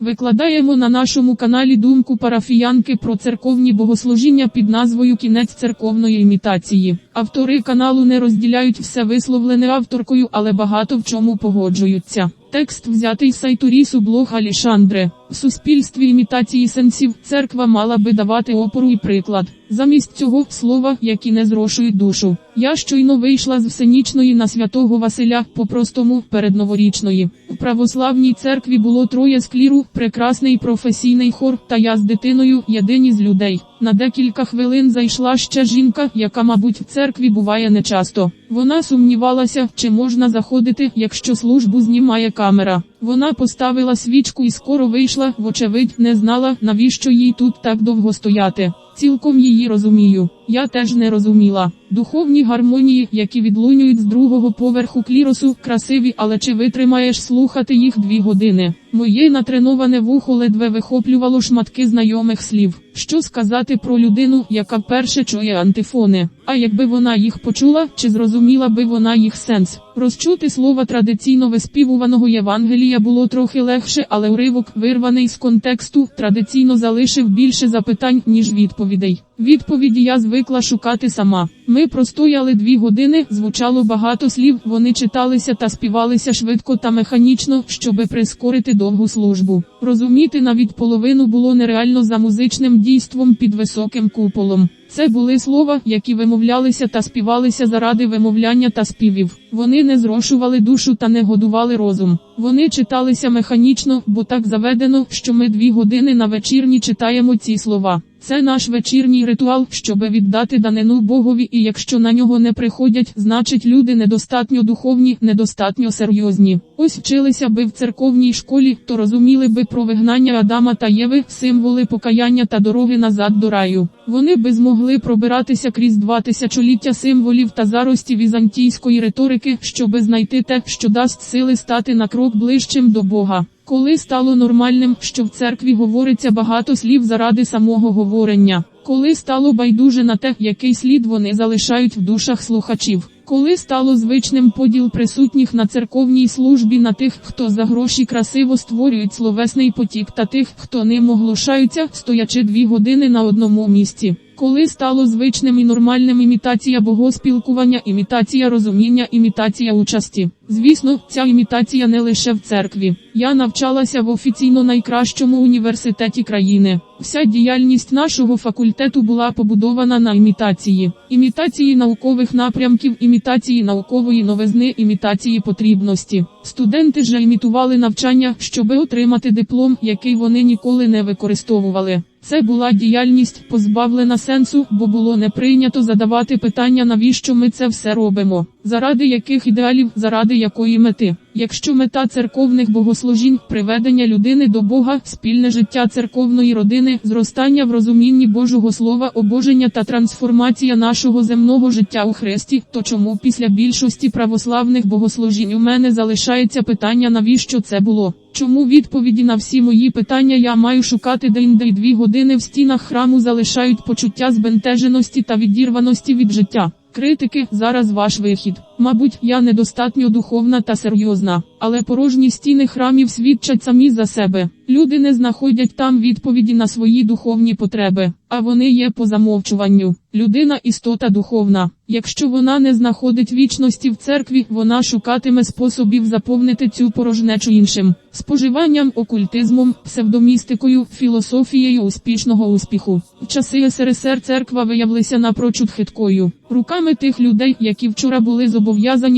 Викладаємо на нашому каналі думку парафіянки про церковні богослужіння під назвою Кінець церковної імітації. Автори каналу не розділяють все висловлене авторкою, але багато в чому погоджуються. Текст взятий з сайту Рісу блог Алішандре. В суспільстві імітації сенсів церква мала би давати опору і приклад. Замість цього слова, які не зрошують душу. Я щойно вийшла з всенічної на святого Василя, по-простому передноворічної. У православній церкві було троє з кліру, прекрасний професійний хор, та я з дитиною, єдині з людей. На декілька хвилин зайшла ще жінка, яка, мабуть, в церкві буває нечасто. Вона сумнівалася, чи можна заходити, якщо службу знімає камера. Вона поставила свічку і скоро вийшла, вочевидь, не знала, навіщо їй тут так довго стояти. Цілком її розумію. Я теж не розуміла. Духовні гармонії, які відлунюють з другого поверху кліросу, красиві, але чи витримаєш слухати їх дві години? Моє натреноване вухо ледве вихоплювало шматки знайомих слів. Що сказати про людину, яка вперше чує антифони? А якби вона їх почула, чи зрозуміла би вона їх сенс? Розчути слова традиційно виспівуваного Євангелія було трохи легше, але уривок, вирваний з контексту, традиційно залишив більше запитань, ніж відповідей. Відповіді я звикла шукати сама. Ми простояли дві години, звучало багато слів, вони читалися та співалися швидко та механічно, щоби прискорити довгу службу. Розуміти навіть половину було нереально за музичним дійством під високим куполом. Це були слова, які вимовлялися та співалися заради вимовляння та співів. Вони не зрошували душу та не годували розум. Вони читалися механічно, бо так заведено, що ми дві години на вечірні читаємо ці слова. Це наш вечірній ритуал, щоби віддати данину Богові, і якщо на нього не приходять, значить люди недостатньо духовні, недостатньо серйозні. Ось вчилися би в церковній школі, то розуміли би про вигнання Адама та Єви, символи покаяння та дороги назад до раю. Вони би змогли пробиратися крізь два тисячоліття символів та зарості візантійської риторики, щоби знайти те, що дасть сили стати на крок ближчим до Бога. Коли стало нормальним, що в церкві говориться багато слів заради самого говорення, коли стало байдуже на те, який слід вони залишають в душах слухачів, коли стало звичним поділ присутніх на церковній службі на тих, хто за гроші красиво створюють словесний потік, та тих, хто ним оглушаються, стоячи дві години на одному місці. Коли стало звичним і нормальним імітація богоспілкування, імітація розуміння, імітація участі. Звісно, ця імітація не лише в церкві. Я навчалася в офіційно найкращому університеті країни. Вся діяльність нашого факультету була побудована на імітації, імітації наукових напрямків, імітації наукової новизни, імітації потрібності. Студенти ж імітували навчання, щоби отримати диплом, який вони ніколи не використовували. Це була діяльність позбавлена сенсу, бо було не прийнято задавати питання, навіщо ми це все робимо, заради яких ідеалів, заради якої мети. Якщо мета церковних богослужінь приведення людини до Бога, спільне життя церковної родини, зростання в розумінні Божого Слова, обоження та трансформація нашого земного життя у Христі, то чому після більшості православних богослужінь у мене залишається питання, навіщо це було? Чому відповіді на всі мої питання я маю шукати де-інде дві години в стінах храму залишають почуття збентеженості та відірваності від життя? Критики, зараз ваш вихід. Мабуть, я недостатньо духовна та серйозна, але порожні стіни храмів свідчать самі за себе. Люди не знаходять там відповіді на свої духовні потреби, а вони є по замовчуванню. Людина істота духовна. Якщо вона не знаходить вічності в церкві, вона шукатиме способів заповнити цю порожнечу іншим споживанням, окультизмом, псевдомістикою, філософією успішного успіху. В часи СРСР церква виявилася напрочуд хиткою. Руками тих людей, які вчора були зобов'язані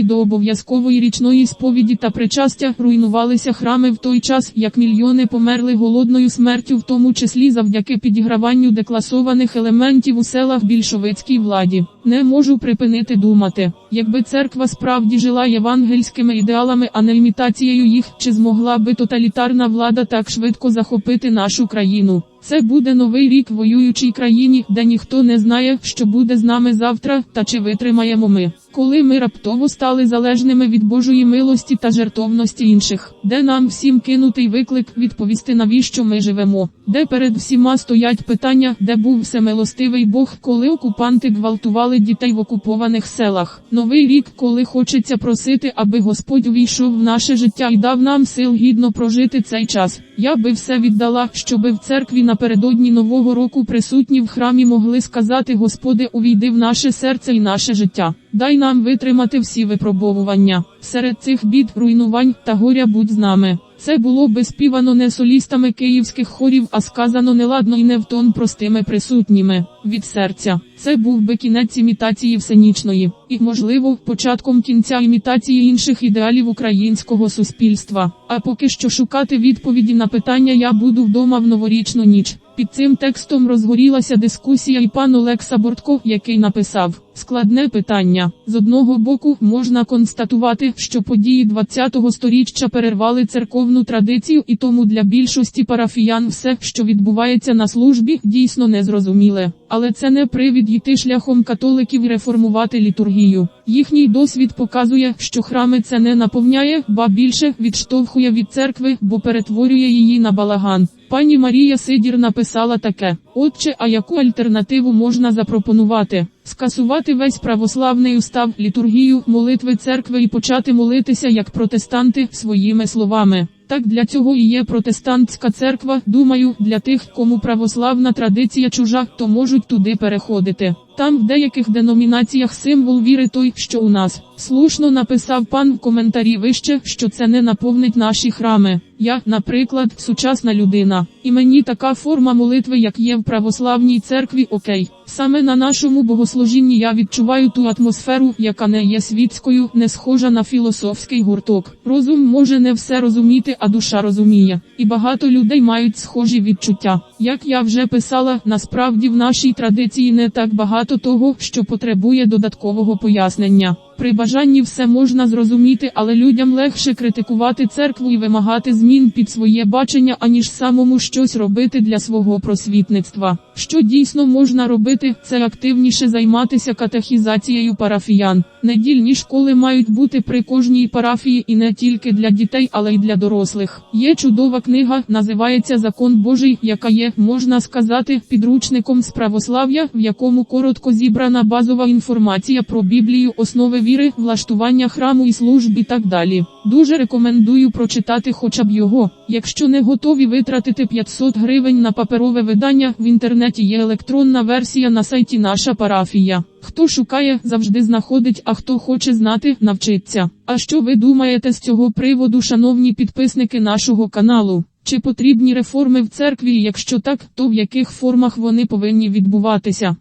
до обов'язкової річної сповіді та причастя, руйнувалися храми в той час, як мільйони померли голодною смертю, в тому числі завдяки підіграванню декласованих елементів у селах більшовицькій владі. Не можу припинити думати, якби церква справді жила євангельськими ідеалами, а не імітацією їх, чи змогла би тоталітарна влада так швидко захопити нашу країну. Це буде новий рік воюючій країні, де ніхто не знає, що буде з нами завтра, та чи витримаємо ми. Коли ми раптово стали залежними від Божої милості та жертовності інших, де нам всім кинутий виклик відповісти, навіщо ми живемо, де перед всіма стоять питання, де був всемилостивий Бог, коли окупанти гвалтували дітей в окупованих селах. Новий рік, коли хочеться просити, аби Господь увійшов в наше життя і дав нам сил гідно прожити цей час. Я би все віддала, щоби в церкві напередодні нового року присутні в храмі могли сказати Господи, увійди в наше серце і наше життя. Дай нам витримати всі випробовування. Серед цих бід, руйнувань та горя будь з нами. Це було би співано не солістами київських хорів, а сказано неладно і не в тон простими присутніми. Від серця. Це був би кінець імітації всенічної, і, можливо, початком кінця імітації інших ідеалів українського суспільства. А поки що шукати відповіді на питання я буду вдома в новорічну ніч. Під цим текстом розгорілася дискусія і пан Олекса Бортко, який написав складне питання. З одного боку, можна констатувати, що події 20-го сторіччя перервали церковну традицію, і тому для більшості парафіян все, що відбувається на службі, дійсно незрозуміле. Але це не привід йти шляхом католиків реформувати літургію. Їхній досвід показує, що храми це не наповняє, ба більше відштовхує від церкви, бо перетворює її на балаган. Пані Марія Сидір написала таке: Отче, а яку альтернативу можна запропонувати? Скасувати весь православний устав, літургію, молитви церкви і почати молитися як протестанти своїми словами. Так для цього і є протестантська церква. Думаю, для тих, кому православна традиція чужа, то можуть туди переходити. Там в деяких деномінаціях символ віри той, що у нас. Слушно написав пан в коментарі вище, що це не наповнить наші храми. Я, наприклад, сучасна людина, і мені така форма молитви, як є в православній церкві, окей. Саме на нашому богослужінні я відчуваю ту атмосферу, яка не є світською, не схожа на філософський гурток. Розум може не все розуміти, а душа розуміє. І багато людей мають схожі відчуття. Як я вже писала, насправді в нашій традиції не так багато того, що потребує додаткового пояснення. При бажанні все можна зрозуміти, але людям легше критикувати церкву і вимагати змін під своє бачення, аніж самому щось робити для свого просвітництва. Що дійсно можна робити, це активніше займатися катехізацією парафіян. Недільні школи мають бути при кожній парафії і не тільки для дітей, але й для дорослих. Є чудова книга, називається Закон Божий, яка є, можна сказати, підручником з православ'я, в якому коротко зібрана базова інформація про Біблію, основи віри, влаштування храму і служб і так далі. Дуже рекомендую прочитати хоча б його. Якщо не готові витратити 500 гривень на паперове видання, в інтернеті є електронна версія на сайті Наша парафія. Хто шукає, завжди знаходить, а хто хоче знати, навчиться. А що ви думаєте з цього приводу, шановні підписники нашого каналу? Чи потрібні реформи в церкві? Якщо так, то в яких формах вони повинні відбуватися?